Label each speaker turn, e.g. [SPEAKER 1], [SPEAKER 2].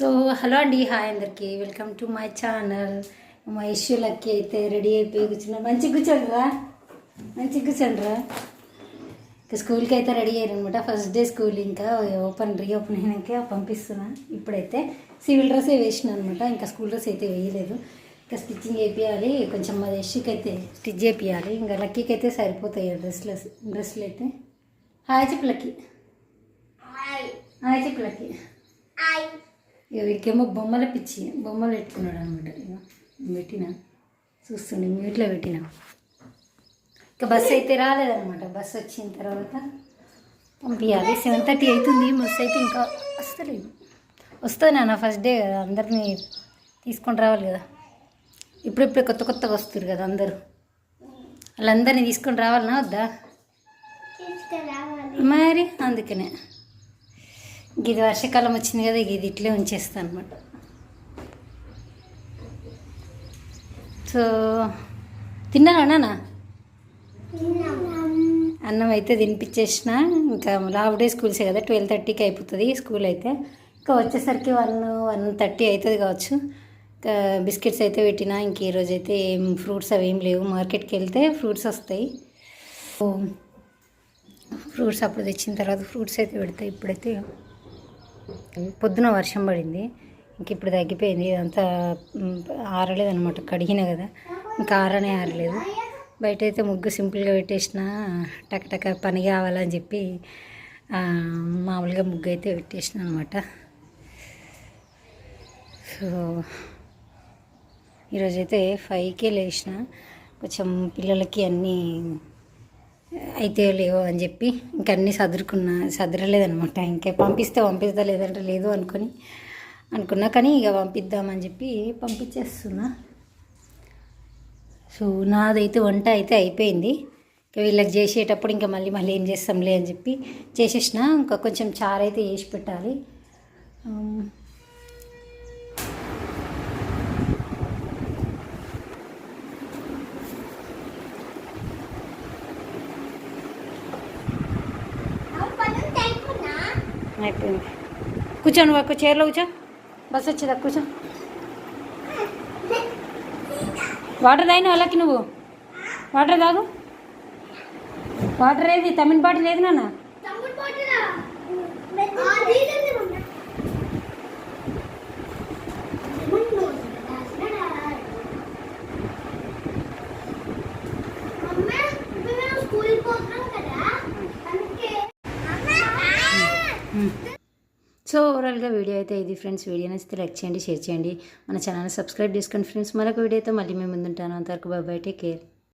[SPEAKER 1] So hello అండి. Hi అందరికి. Welcome to my channel. మా ఇష్యూలకి అయితే రెడీ అయిపోయి కూర్చున్నా. మంచిగా కూర్చోండిరా మంచిగా కూర్చోండిరా ఇంకా స్కూల్కి అయితే రెడీ అయ్యారు అనమాట ఫస్ట్ డే స్కూల్ ఇంకా ఓపెన్ రీఓపెన్ అయినాక పంపిస్తున్నా. ఇప్పుడైతే సివిల్ డ్రెస్ వేసిన అనమాట ఇంకా స్కూల్ డ్రెస్ అయితే వేయలేదు. ఇంకా స్టిచ్చింగ్ వేపియాలి కొంచెం మా యశ్కి అయితే స్టిచ్ చేపియాలి. ఇంకా లక్కీకి అయితే సరిపోతాయి డ్రెస్లు డ్రెస్సులు అయితే. హాయ్ చెప్పు లక్కీ. హాయ్. చెప్పు లక్కీ. ఇక వీడికేమో బొమ్మల పిచ్చి బొమ్మలు పెట్టుకున్నాడు అనమాట ఇక. పెట్టిన చూస్తుండే మ్యూట్లో పెట్టిన. ఇక బస్సు అయితే రాలేదన్నమాట. బస్సు వచ్చిన తర్వాత పంపించాలి సెవెన్ థర్టీ అవుతుంది బస్సు అయితే ఇంకా వస్తలేదు. వస్తుంది నాన్న ఫస్ట్ డే కదా అందరినీ తీసుకొని రావాలి కదా. ఇప్పుడిప్పుడే కొత్త కొత్తగా వస్తారు కదా అందరూ. వాళ్ళందరినీ తీసుకొని రావాలనా వద్దా? మరి అందుకనే. ఇది వర్షాకాలం వచ్చింది కదా ఇది ఇట్లే ఉంచేస్తాను అనమాట సో తిన్నావా నాన్న? అన్నం అయితే తినిపించేసిన. ఇంకా లావ్ డే స్కూల్సే కదా ట్వెల్వ్ థర్టీకి అయిపోతుంది స్కూల్ అయితే. ఇంకా వచ్చేసరికి వన్ వన్ థర్టీ అవుతుంది కావచ్చు. ఇంకా బిస్కెట్స్ అయితే పెట్టిన ఇంక ఈరోజు అయితే ఏం ఫ్రూట్స్ అవి ఏం లేవు. మార్కెట్కి వెళ్తే ఫ్రూట్స్ వస్తాయి. ఫ్రూట్స్ అప్పుడు తెచ్చిన తర్వాత ఫ్రూట్స్ అయితే పెడతాయి ఇప్పుడైతే పొద్దున వర్షం పడింది. ఇంక ఇప్పుడు తగ్గిపోయింది. ఇదంతా ఆరలేదు అనమాట కడిగిన కదా. ఇంకా ఆరనే ఆరలేదు. బయట అయితే ముగ్గు సింపుల్గా పెట్టేసిన టకటక పని కావాలని చెప్పి మామూలుగా ముగ్గు అయితే పెట్టేసిన అనమాట సో ఈరోజైతే ఫైవ్కే లేచిన కొంచెం పిల్లలకి అన్నీ అయితే లేవో అని చెప్పి ఇంకా అన్నీ సదురుకున్నా సదరలేదనమాట ఇంకా పంపిస్తే పంపిస్తా లేదంటే లేదు అనుకొని అనుకున్నా కానీ ఇక పంపిద్దామని చెప్పి పంపించేస్తున్నా. సో నాదైతే వంట అయితే అయిపోయింది. ఇంకా వీళ్ళకి చేసేటప్పుడు ఇంకా మళ్ళీ మళ్ళీ ఏం చేస్తాంలే అని చెప్పి చేసేసిన ఇంకా కొంచెం చారు అయితే వేసి పెట్టాలి అయిపోయింది. కూర్చో నువ్వు అక్క చైర్లో కూర్చో. బస్ వచ్చేదా? కూర్చో. వాటర్ తాగిన వాళ్ళకి నువ్వు? వాటర్ తాగు. వాటర్ ఏది? తమిళ బాటిల్ ఏది నాన్న. సో ఓవరాల్గా వీడియో అయితే ఇది ఫ్రెండ్స్ వీడియో నచ్చితే లైక్ చేయండి షేర్ చేయండి. మన ఛానల్ సబ్స్క్రైబ్ చేసుకోండి ఫ్రెండ్స్ మరొక వీడియోతో మళ్ళీ మేము ముందుంటాను. అంతవరకు బాబాయ్ టేక్ కేర్